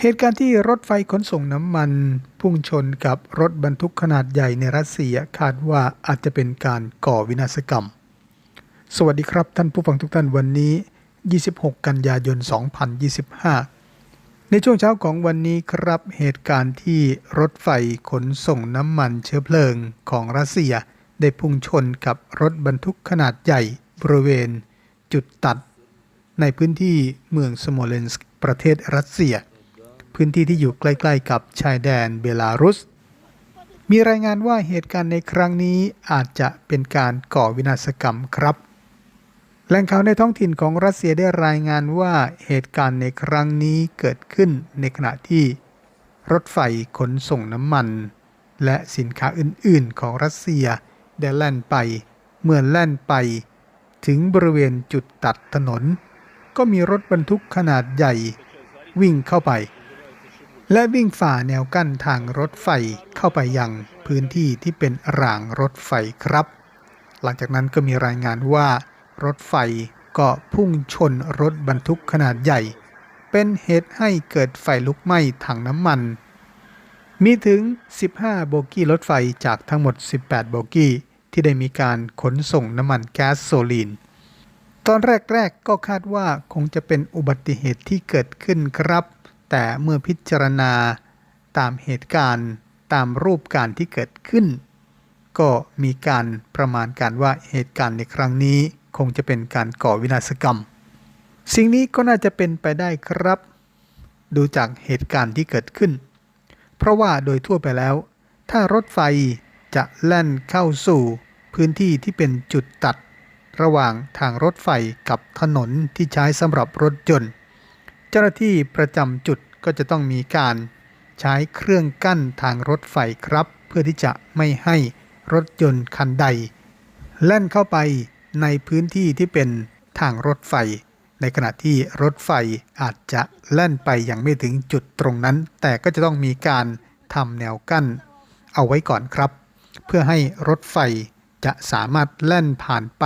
เหตุการณ์ที่รถไฟขนส่งน้ำมัน พุ่งชนกับรถบรรทุกขนาดใหญ่ในรัสเซียคาดว่าอาจจะเป็นการก่อวินาศกรรม สวัสดีครับท่านผู้ฟังทุกท่านวันนี้ 26 กันยายน 2025 ในช่วงเช้าของวันนี้ครับเหตุการณ์ที่รถไฟขนส่งน้ำมันเชื้อเพลิงของรัสเซีย ได้พุ่งชนกับรถบรรทุกขนาดใหญ่บริเวณ จุดตัด ในพื้นที่เมืองสโมเลนสก์ประเทศรัสเซีย พื้นที่ที่อยู่ใกล้ ๆ กับชายแดนเบลารุส มีรายงานว่าเหตุการณ์ในครั้งนี้อาจจะเป็นการก่อวินาศกรรมครับ แหล่งข่าวในท้องถิ่นของรัสเซียได้รายงานว่าเหตุการณ์ในครั้งนี้เกิดขึ้นในขณะที่ รถไฟขนส่งน้ำมัน และสินค้าอื่น ๆ ของรัสเซียได้แล่นไปเมื่อแล่นไป ถึงบริเวณจุดตัดถนน ก็มีรถบรรทุกขนาดใหญ่ วิ่งเข้าไป และวิ่งฝ่าแนวกั้นทางรถไฟเข้าไปยังพื้นที่ที่เป็นรางรถไฟครับ หลังจากนั้นก็มีรายงานว่ารถไฟก็พุ่งชนรถบรรทุกขนาดใหญ่ เป็นเหตุให้เกิดไฟลุกไหม้ถังน้ำมัน มีถึง 15 โบกี้รถไฟจากทั้งหมด 18 โบกี้ ที่ได้มีการขนส่งน้ำมันแก๊สโซลีน ตอนแรกๆก็คาดว่าคงจะเป็นอุบัติเหตุที่เกิดขึ้นครับ แต่เมื่อพิจารณาตามเหตุการณ์ตามรูปการที่เกิดขึ้น ก็มีการประมาณการว่าเหตุการณ์ในครั้งนี้คงจะเป็นการก่อวินาศกรรม สิ่งนี้ก็น่าจะเป็นไปได้ครับ ดูจากเหตุการณ์ที่เกิดขึ้น เพราะว่าโดยทั่วไปแล้ว ถ้ารถไฟจะแล่นเข้าสู่พื้นที่ที่เป็นจุดตัด ระหว่างทางรถไฟกับถนนที่ใช้สำหรับรถยนต์ จ้าหน้าที่ประจำจุดก็จะต้องมีการใช้เครื่องกั้นทางรถไฟครับ เพื่อที่จะไม่ให้รถยนต์คันใด แล่นเข้าไปในพื้นที่ที่เป็นทางรถไฟ ในขณะที่รถไฟอาจจะแล่นไปยังไม่ถึงจุดตรงนั้น แต่ก็จะต้องมีการทำแนวกั้น เอาไว้ก่อนครับ เพื่อให้รถไฟจะสามารถแล่นผ่านไป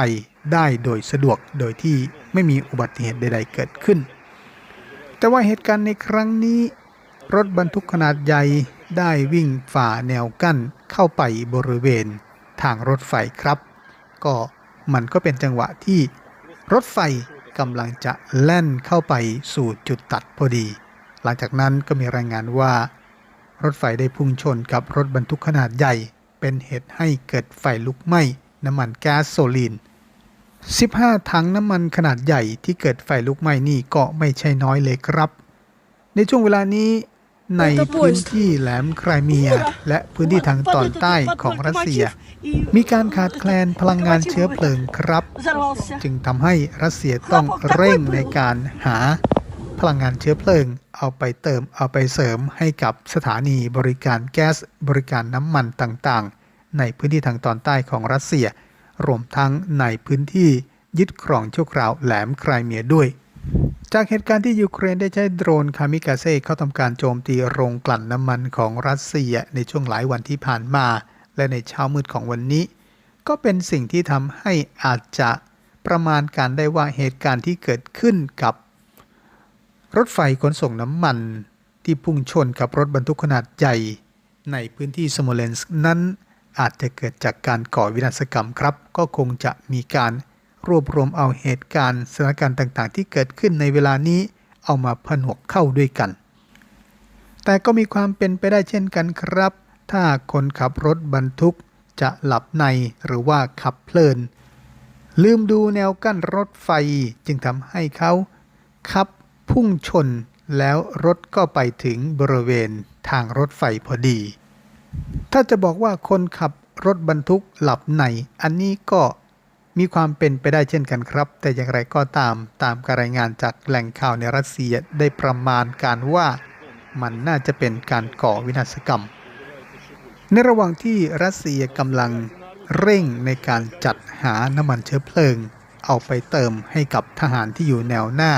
ได้โดยสะดวกโดยที่ไม่มีอุบัติเหตุใด ๆ เกิดขึ้น แต่ว่าเหตุการณ์ในครั้งนี้ รถบรรทุกขนาดใหญ่ได้วิ่งฝ่าแนวกั้นเข้าไปบริเวณทางรถไฟครับ ก็มันก็เป็นจังหวะที่รถไฟกำลังจะแล่นเข้าไปสู่จุดตัดพอดี หลังจากนั้นก็มีรายงานว่า รถไฟได้พุ่งชนกับรถบรรทุกขนาดใหญ่ เป็นเหตุให้เกิดไฟลุกไหม้น้ำมันแก๊สโซลีน 15 ถังน้ำมันขนาดใหญ่ที่เกิดไฟลุกไหม้นี่ก็ไม่ใช่น้อยเลยครับ ในช่วงเวลานี้ในพื้นที่แหลมไครเมีย และพื้นที่ทางตอนใต้ของรัสเซีย มีการขาดแคลนพลังงานเชื้อเพลิงครับ จึงทำให้รัสเซียต้องเร่งในการหาพลังงานเชื้อเพลิง เอาไปเติมเอาไปเสริมให้กับสถานีบริการแก๊สบริการน้ำมันต่างๆ ในพื้นที่ทางตอนใต้ของรัสเซีย รวมทั้งในพื้นที่ยึดครองชั่วคราวแหลมไครเมียด้วย จากเหตุการณ์ที่ยูเครนได้ใช้โดรนคามิกาเซ่เข้าทำการโจมตีโรงกลั่นน้ำมันของรัสเซียในช่วงหลายวันที่ผ่านมา และในเช้ามืดของวันนี้ ก็เป็นสิ่งที่ทำให้อาจจะประมาณการได้ว่าเหตุการณ์ที่เกิดขึ้นกับ รถไฟขนส่งน้ำมันที่พุ่งชนกับรถบรรทุกขนาดใหญ่ ในพื้นที่สโมเลนส์นั้น อาจจะเกิดจากการก่อวินาศกรรมครับ ก็คงจะมีการรวบรวมเอาเหตุการณ์สถานการณ์ต่างๆ ที่เกิดขึ้นในเวลานี้เอามาผนวกเข้าด้วยกัน แต่ก็มีความเป็นไปได้เช่นกันครับ ถ้าคนขับรถบรรทุกจะหลับในหรือว่าขับเพลิน ลืมดูแนวกั้นรถไฟจึงทำให้เขาขับพุ่งชนแล้วรถก็ไปถึงบริเวณทางรถไฟพอดี ถ้าจะบอกว่าคนขับรถบรรทุกหลับใน อันนี้ก็มีความเป็นไปได้เช่นกันครับ แต่อย่างไรก็ตามตามการรายงานจากแหล่งข่าวในรัสเซียได้ประมาณการว่ามันน่าจะเป็นการก่อวินาศกรรม ในระหว่างที่รัสเซียกำลังเร่งในการจัดหาน้ำมันเชื้อเพลิง เอาไปเติมให้กับทหารที่อยู่แนวหน้า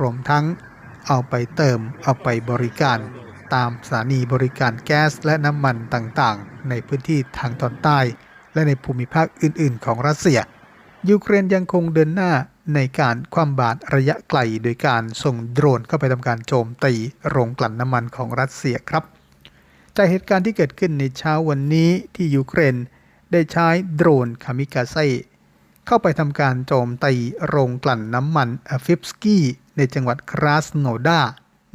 รวมทั้งเอาไปเติมเอาไปบริการ ตามสถานีบริการแก๊สและน้ำมันต่างๆ ในพื้นที่ทางตอนใต้ และในภูมิภาคอื่นๆ ของรัสเซีย ยูเครนยังคงเดินหน้าในการคว่ำบาตรระยะไกลโดยการส่งโดรนเข้าไปทำการโจมตีโรงกลั่นน้ำมันของรัสเซียครับจากเหตุการณ์ที่เกิดขึ้นในเช้าวันนี้ที่ยูเครนได้ใช้โดรนคามิกาเซเข้าไปทำการโจมตีโรงกลั่นน้ำมันอฟิฟสกี้ในจังหวัดคราสโนดา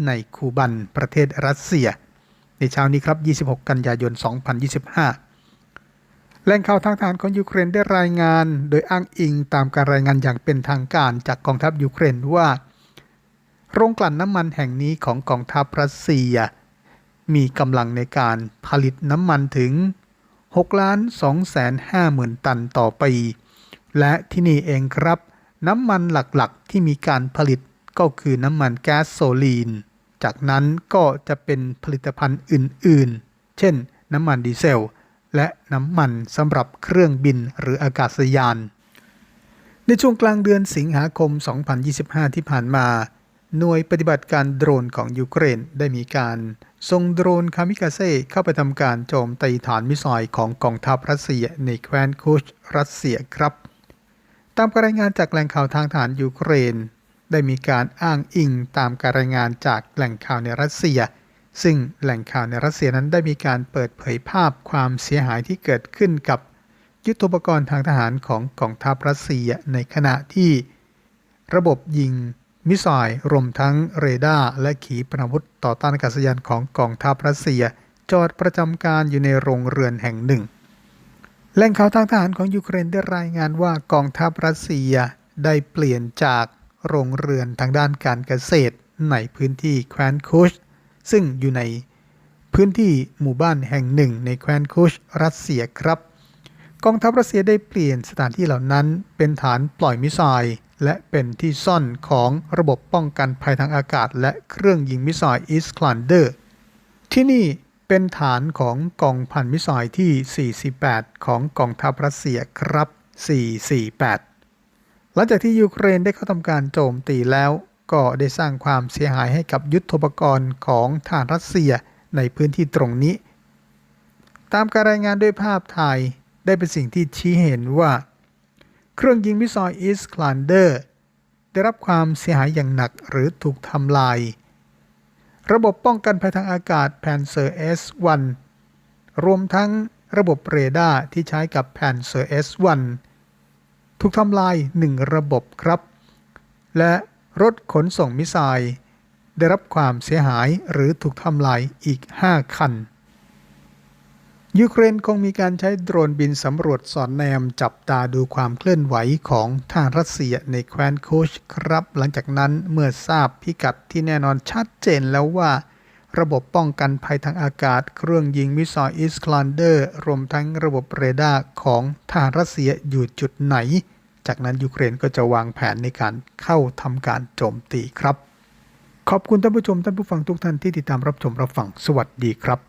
ในคูบันประเทศรัสเซีย ในเช้านี้ครับ 26 กันยายน 2025 แหล่งข่าวทางทหารของยูเครนได้รายงาน โดยอ้างอิงตามการรายงานอย่างเป็นทางการจากกองทัพยูเครนว่า โรงกลั่นน้ำมันแห่งนี้ของกองทัพรัสเซีย มีกำลังในการผลิตน้ำมันถึง6ล้าน2แสน5หมื่นตันต่อปี และที่นี่เองครับ น้ำมันหลักๆที่มีการผลิตก็คือน้ำมันแก๊สโซลีน จากนั้นก็จะเป็นผลิตภัณฑ์อื่นๆ เช่น น้ำมันดีเซล และน้ำมันสำหรับเครื่องบินหรืออากาศยาน ในช่วงกลางเดือนสิงหาคม 2025 ที่ผ่านมา หน่วยปฏิบัติการโดรนของยูเครนได้มีการส่งโดรนคามิกาเซ่เข้าไปทำการโจมตีฐานมิสไซล์ของกองทัพรัสเซียในแคว้นคุชรัสเซียครับ ตามรายงานจากแหล่งข่าวทางฐานยูเครน ได้มีการอ้างอิงตามการรายงานจากแหล่งข่าวในรัสเซีย ซึ่งแหล่งข่าวในรัสเซียนั้นได้มีการเปิดเผยภาพความเสียหายที่เกิดขึ้นกับยุทธปกรณ์ทางทหารของกองทัพรัสเซียในขณะที่ ระบบยิงมิสไซล์รวมทั้งเรดาร์และขีปนาวุธต่อต้านอากาศยานของกองทัพรัสเซีย จอดประจำการอยู่ในโรงเรือนแห่งหนึ่ง แหล่งข่าวทางทหารของยูเครนได้รายงานว่ากองทัพรัสเซียได้เปลี่ยนจาก โรงเรือนทางด้านการเกษตรในพื้นที่แคว้นคุช ซึ่งอยู่ในพื้นที่หมู่บ้านแห่งหนึ่งในแคว้นคุชรัสเซียครับ กองทัพรัสเซียได้เปลี่ยนสถานที่เหล่านั้น เป็นฐานปล่อยมิสไซล์และเป็นที่ซ่อนของระบบป้องกันภัยทางอากาศ และเครื่องยิงมิสไซล์อิสคลันเดอร์ที่นี่เป็นฐานของกองพันมิสไซล์ที่ 48 ของกองทัพรัสเซียครับ 448 หลังจากที่ยูเครนได้เข้าทำการโจมตีแล้ว ก็ได้สร้างความเสียหายให้กับยุทธปกรณ์ของทหารรัสเซียในพื้นที่ตรงนี้ ตามการรายงานด้วยภาพถ่ายได้เป็นสิ่งที่ชี้เห็นว่า เครื่องยิงมิสไซล์อิสคลันเดอร์ได้รับความเสียหายอย่างหนักหรือถูกทำลาย ระบบป้องกันภัยทางอากาศ Panzer S1 รวมทั้งระบบเรดาร์ที่ใช้กับ Panzer S1 ถูกทำลายหนึ่งระบบครับ และรถขนส่งมิสไซล์ได้รับความเสียหายหรือถูกทำลายอีก 5 คัน ยูเครนคงมีการใช้โดรนบินสำรวจสอดแนมจับตาดูความเคลื่อนไหวของทหารรัสเซียในแคว้นโคชครับ หลังจากนั้นเมื่อทราบพิกัดที่แน่นอนชัดเจนแล้วว่า ระบบป้องกันภัยทางอากาศ เครื่องยิงมิสไซล์อิสคลันเดอร์ รวมทั้งระบบเรดาร์ของทหารรัสเซียอยู่จุดไหน จากนั้นยูเครนก็จะวางแผนในการเข้าทำการโจมตีครับ ขอบคุณท่านผู้ชมท่านผู้ฟังทุกท่านที่ติดตามรับชมรับฟัง สวัสดีครับ